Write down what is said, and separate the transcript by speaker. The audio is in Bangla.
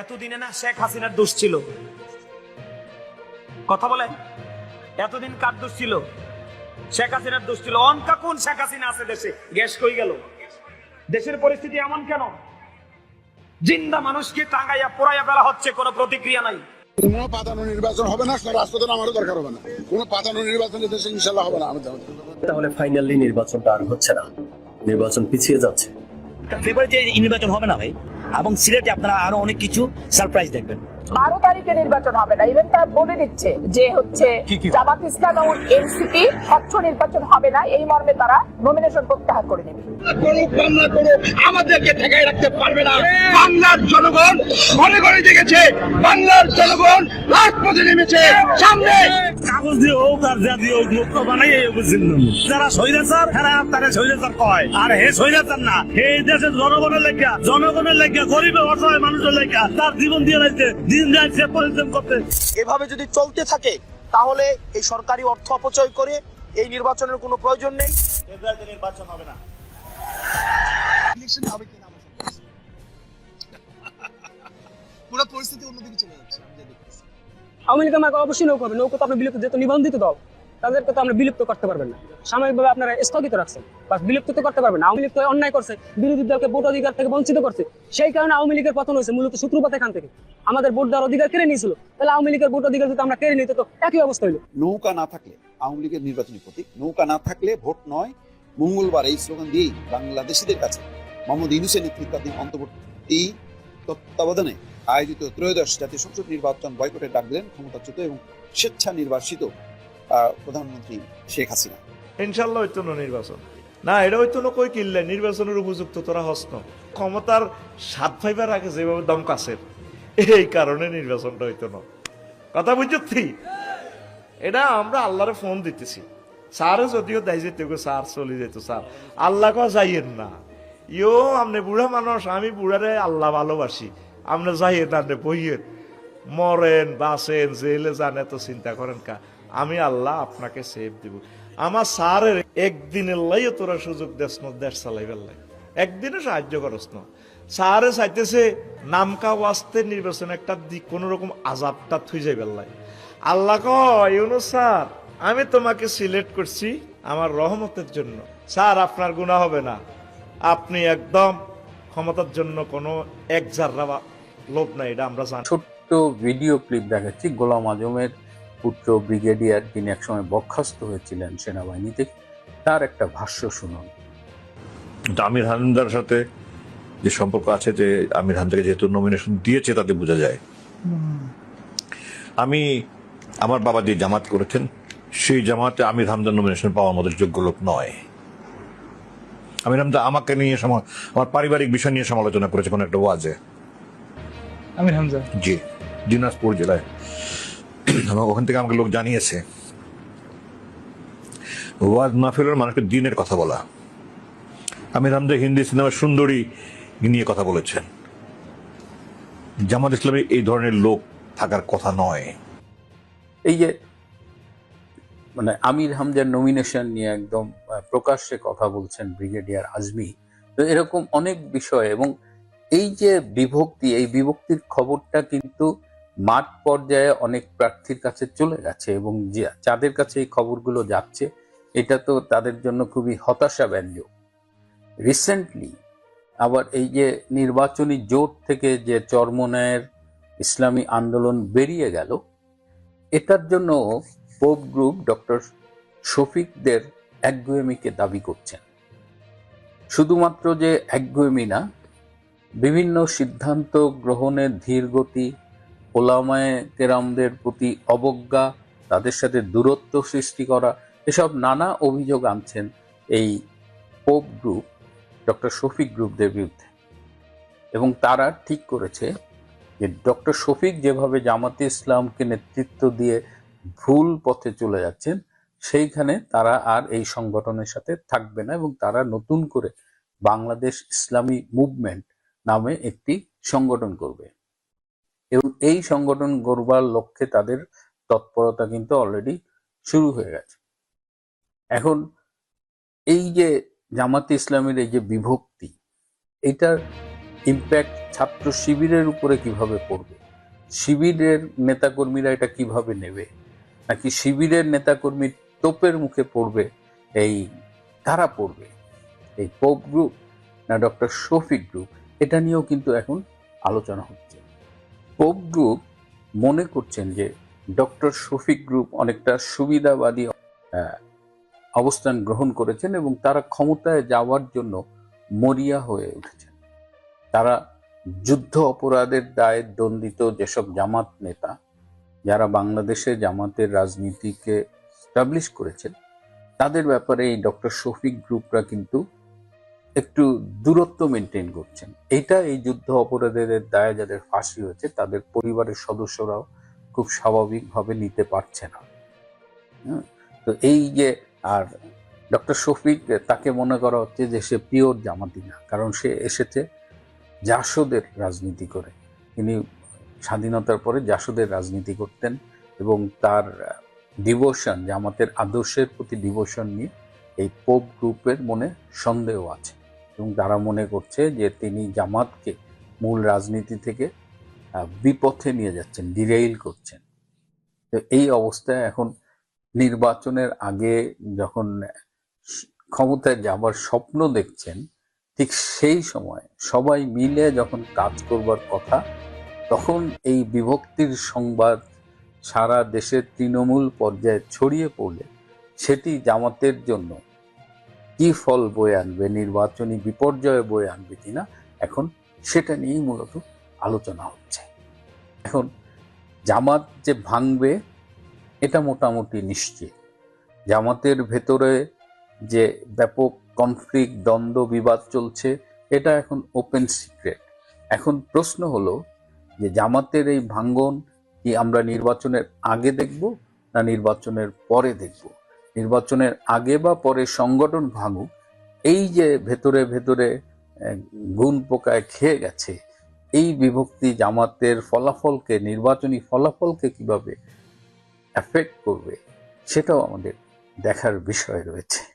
Speaker 1: এতদিনে না শেখ হাসিনার দোষ ছিল। কথা বলে? এতদিন কার দোষ ছিল? শেখ হাসিনার দোষ ছিল। অনকা কোন শেখ হাসিনা আছে দেশে? গ্যাস কই গেল? দেশের পরিস্থিতি এমন কেন? জিন্দা মানুষকে টাঙ্গাইয়া পোড়াইয়া ফেলা হচ্ছে কোনো প্রতিক্রিয়া নাই।
Speaker 2: কোনো পাতানো নির্বাচন হবে না রাষ্ট্রদান আমারও দরকার হবে না। কোনো পাতানো নির্বাচন দেশে ইনশাল্লাহ হবে না আমাদের
Speaker 3: তাহলে ফাইনালি নির্বাচনটা আর হচ্ছে না। নির্বাচন পিছিয়ে যাচ্ছে।
Speaker 4: ফেব্রুয়ারিতে নির্বাচন হবে না ভাই? এবং সিলেটে আপনারা আরও অনেক কিছু সারপ্রাইজ দেখবেন।
Speaker 5: বারো তারিখে নির্বাচন হবে না। ইভেন তারা বলে দিচ্ছে যে হচ্ছে জামাত ইসলাম এবং এনসিপি স্বচ্ছ নির্বাচন হবে না। এই মর্মে তারা নমিনেশন প্রত্যাহার করে নেবে।
Speaker 6: আমাদেরকে ঠেকাই রাখতে পারবে না। বাংলার জনগণ ঘরে ঘরে জেগেছে বাংলার জনগণ রাজপথে নেমেছে। সামনে
Speaker 4: কাগজ দিয়ে হোক আর যা দিয়ে হোক মুক্ত বানাই বুঝছেন যারা স্বৈরাচার তারা তারা স্বৈরাচার কয়। আর হে স্বৈরাচার না হে দেশের জনগণের লেখা জনগণের লেখা গরিবের অসহায় মানুষের লেখা তার জীবন দিয়ে রাখছে দিন যাচ্ছে পরিশ্রম করতে।
Speaker 7: এভাবে যদি চলতে থাকে তাহলে এই সরকারি অর্থ অপচয় করে এই নির্বাচনের কোনো প্রয়োজন নেই।
Speaker 4: ফেব্রুয়ারিতে নির্বাচন হবে না।
Speaker 2: ইলেকশন হবে কিনা পুরো পরিস্থিতি অন্যদিকে চলে যাচ্ছে আমি যা দেখতেছি।
Speaker 8: আওয়ামী লীগ আমাকে অবশ্যই নৌকা হবে নৌকা তো আপনি বিলুপ্ত যেহেতু নিবন্ধিত দল, তাদেরকে তো আমরা বিলুপ্ত করতে পারবেন না। সাময়িকভাবে আপনারা স্থগিত রাখছেন। বা বিলুপ্ত তো করতে পারবেন আওয়ামী লীগ তো অন্যায় করছে, বিরোধী দলকে ভোট অধিকার থেকে বঞ্চিত করছে। সেই কারণে আওয়ামী লীগের পতন হয়েছে, মূলত সূত্রপাত এখান থেকে। আমাদের ভোট দেওয়ার অধিকার কেড়ে নিয়েছিল। তাহলে আওয়ামী লীগের ভোট অধিকার যদি আমরা কেড়ে নিতে তো একই অবস্থা হইল।
Speaker 9: নৌকা না থাকলে আওয়ামী লীগের নির্বাচনী প্রতীক, নৌকা না থাকলে ভোট নয়। মঙ্গলবার এই স্লোগান দিয়েই বাংলাদেশিদের কাছে মোহাম্মদ ইউনুসের নেতৃত্বাধীন অন্তর্বর্তী তত্ত্বাবধানে আয়োজিত ত্রয়োদশ জাতীয় সংসদ নির্বাচন বয়কটের ডাক দিলেন ক্ষমতাচ্যুত এবং স্বেচ্ছা নির্বাসিত আহ, প্রধানমন্ত্রী শেখ হাসিনা।
Speaker 10: ইনশাল্লাহ না নির্বাচন। না এটা না কই কিনলে নির্বাচনের উপযুক্ত তোরা হস্ত। ক্ষমতার সাত ফাইবার আগে যেভাবে দম কাছের এই কারণে নির্বাচনটা না কথা বুঝছি এটা আমরা আল্লাহরে ফোন দিতেছি। স্যারও যদিও দেয় যেত স্যার চলে যেত স্যার। আল্লাহ কা যাইয়েন না। ইও আপনি বুড়া মানুষ, আমি বুড়ারে আল্লাহ ভালোবাসি। আপনি যাইয়েন না আপনি বইয়েন মরেন বাসেন জেলে যান, এত চিন্তা করেন কা। আমি আল্লাহ আপনাকে সেভ দিব। আমার স্যারের একদিনের লাই তোরা সুযোগ দেশ দেশ চালাইবার লাই একদিনে সাহায্য করস না। স্যারে চাইতেছে নামকা ওয়াস্তে নির্বাচন একটা দিক, কোন রকম আজাবটা থুই যাইবার লাই আল্লাহ ইউনুস স্যার, আমি তোমাকে সিলেক্ট করছি আমার রহমতের জন্য। স্যার, আপনার গুণা হবে না। আপনি একদম ক্ষমতার জন্য কোনো এক জাররা লোভ নাই এটা আমরা জানি।
Speaker 3: ছোট্ট ভিডিও ক্লিপ দেখাচ্ছি। গোলাম আজমের পুত্র ব্রিগেডিয়ার তিনি একসময় বরখাস্ত হয়েছিলেন সেনাবাহিনীতে। তার একটা ভাষ্য শুনুন।
Speaker 11: আমির হামদার সাথে যে সম্পর্ক আছে যে আমির হামদাকে যেহেতু নমিনেশন দিয়েছে তাতে বোঝা যায়। আমি আমার বাবা যে জামাত করেছেন সেই জামাতে আমির হামদার নমিনেশন পাওয়ার মতো যোগ্য লোক নয়। আমির হামদা আমাকে নিয়ে সমা- আমার পারিবারিক বিষয় নিয়ে সমালোচনা করেছে কোনো একটা ওয়াজে।
Speaker 8: আমির হামজা?
Speaker 11: জি দিনাজপুর জেলায়। আমার ওখান থেকে আমাকে লোক জানিয়েছে। ওয়াজ মাহফিলের মানুষকে দিনের কথা বলা। আমির হামদা হিন্দি সিনেমার সুন্দরী নিয়ে কথা বলেছেন। জামাত ইসলামে এই ধরনের লোক থাকার কথা নয়।
Speaker 3: এই যে মানে আমির হামজার নমিনেশন নিয়ে একদম প্রকাশ্যে কথা বলছেন ব্রিগেডিয়ার আজমি। তো এরকম অনেক বিষয় এবং এই যে বিভক্তি, এই বিভক্তির খবরটা কিন্তু মাঠ পর্যায়ে অনেক প্রার্থীর কাছে চলে গেছে এবং যাদের কাছে এই খবরগুলো যাচ্ছে, এটা তো তাদের জন্য খুবই হতাশা ব্যঞ্জক রিসেন্টলি আবার এই যে নির্বাচনী জোট থেকে যে চরমনায়ের ইসলামী আন্দোলন বেরিয়ে গেল, এটার জন্য পোপ গ্রুপ ডক্টর শফিকদের একগুয়েমিকে দাবি করছেন। শুধুমাত্র যে একগুয়েমি না, বিভিন্ন সিদ্ধান্ত গ্রহণের ধীর গতি ওলামায় কেরামদের প্রতি অবজ্ঞা, তাদের সাথে দূরত্ব সৃষ্টি করা, এসব নানা অভিযোগ আনছেন এই পোপ গ্রুপ, ডক্টর শফিক গ্রুপদের বিরুদ্ধে। এবং তারা ঠিক করেছে যে ডক্টর শফিক যেভাবে জামাতে ইসলামকে নেতৃত্ব দিয়ে ভুল পথে চলে যাচ্ছেন, সেইখানে তারা আর এই সংগঠনের সাথে থাকবে না এবং তারা নতুন করে বাংলাদেশ ইসলামী মুভমেন্ট নামে একটি সংগঠন করবে। এবং এই সংগঠন গড়বার লক্ষ্যে তাদের তৎপরতা কিন্তু অলরেডি শুরু হয়ে গেছে। এখন এই যে জামাতে ইসলামের এই যে বিভক্তি, এটার ইম্প্যাক্ট ছাত্র শিবিরের উপরে কীভাবে পড়বে? শিবিরের নেতাকর্মীরা এটা কীভাবে নেবে? নাকি শিবিরের নেতাকর্মীর তোপের মুখে পড়বে, এই কারা পড়বে, এই পোপ গ্রুপ না ডক্টর শফিক গ্রুপ এটা নিয়েও কিন্তু এখন আলোচনা হচ্ছে। পোপ গ্রুপ মনে করছেন যে ডক্টর শফিক গ্রুপ অনেকটা সুবিধাবাদী অবস্থান গ্রহণ করেছেন এবং তারা ক্ষমতায় যাওয়ার জন্য মরিয়া হয়ে উঠেছেন। তারা যুদ্ধ অপরাধের দায়ে দণ্ডিত যেসব জামাত নেতা যারা বাংলাদেশে জামাতের রাজনীতিকে স্টাবলিশ করেছেন, তাদের ব্যাপারে এই ডক্টর শফিক গ্রুপরা কিন্তু একটু দূরত্ব মেনটেন করছেন। এটা এই যুদ্ধ অপরাধের দায়ে যাদের ফাঁসি হয়েছে, তাদের পরিবারের সদস্যরাও খুব স্বাভাবিকভাবে নিতে পারছে না। তো এই যে, আর ডক্টর শফিক তাকে মনে করা হচ্ছে যে সে পিওর জামাতি না, কারণ সে এসেছে জাসদের রাজনীতি করে। তিনি স্বাধীনতার পরে জাসদের রাজনীতি করতেন এবং তার ডিভোশন জামাতের আদর্শের প্রতি ডিভোশন নিয়ে এই পোপ গ্রুপের মনে সন্দেহ আছে এবং তারা মনে করছে যে তিনি জামাতকে মূল রাজনীতি থেকে বিপথে নিয়ে যাচ্ছেন ডিরেইল করছেন। তো এই অবস্থায় এখন নির্বাচনের আগে যখন ক্ষমতায় যাবার স্বপ্ন দেখছেন, ঠিক সেই সময় সবাই মিলে যখন কাজ করবার কথা তখন এই বিভক্তির সংবাদ সারা দেশের তৃণমূল পর্যায়ে ছড়িয়ে পড়লে সেটি জামাতের জন্য কি ফল বয়ে আনবে, নির্বাচনী বিপর্যয়ে বয়ে আনবে কিনা এখন সেটা নিয়েই মূলত আলোচনা হচ্ছে। এখন জামাত যে ভাঙবে, এটা মোটামুটি নিশ্চিত। জামাতের ভেতরে যে ব্যাপক কনফ্লিক্ট দ্বন্দ্ব, বিবাদ চলছে, এটা এখন ওপেন সিক্রেট এখন প্রশ্ন হলো যে জামাতের এই ভাঙ্গন কি আমরা নির্বাচনের আগে দেখব না নির্বাচনের পরে দেখব? নির্বাচনের আগে বা পরে সংগঠন ভাঙুক, এই যে ভেতরে ভেতরে গুণ পোকায় খেয়ে গেছে, এই বিভক্তি জামাতের ফলাফলকে, নির্বাচনী ফলাফলকে কীভাবে এফেক্ট করবে, সেটাও আমাদের দেখার বিষয় রয়েছে।